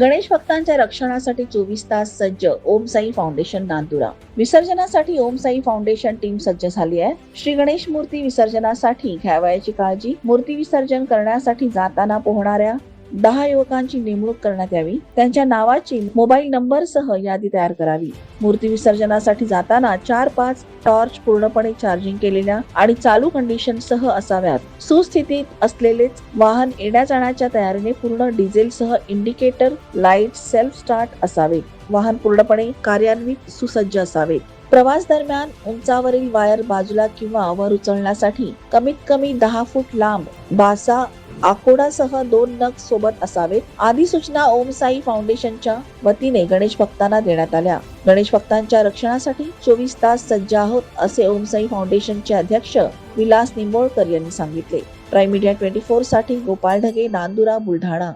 गणेश भक्तांच्या रक्षणासाठी चोवीस तास सज्ज ओम साई फाउंडेशन नांदुरा. विसर्जनासाठी ओम साई फाउंडेशन टीम सज्ज झाली आहे. श्री गणेश मूर्ती विसर्जनासाठी घ्यावयाची काळजी मूर्ती विसर्जन करण्यासाठी जाताना पोहणाऱ्या दहा युवकांची नेमणूक करण्यात यावी. त्यांच्या नावाची मोबाईल नंबर सह यादी तयार करावी. मूर्ती विसर्जनासाठी जाताना चार पाच टॉर्च पूर्णपणे चार्जिंग केलेल्या आणि चालू कंडिशन सह असाव्यात. सुस्थितीत असलेलेच वाहन येण्या जाण्याच्या तयारीने पूर्ण डिझेल सह इंडिकेटर लाइट सेल्फ स्टार्ट असावे. वाहन पूर्णपणे कार्यान्वित सुसज्ज असावे. प्रवास दरम्यान उंचावरील वायर बाजूला किंवा वर उचलण्यासाठी कमीत कमी दहा फूट लांब बासा आकोडासह दोन नग सोबत असावेत. आदी सूचना ओम साई फाउंडेशनच्या वतीने गणेश भक्तांना देण्यात आल्या. गणेश भक्तांच्या रक्षणासाठी चोवीस तास सज्ज आहोत असे ओम साई फाउंडेशनचे अध्यक्ष विलास निंबोळकर यांनी सांगितले. प्राईम मीडिया ट्वेंटी फोरसाठी गोपाळ ढगे नांदुरा बुलढाणा.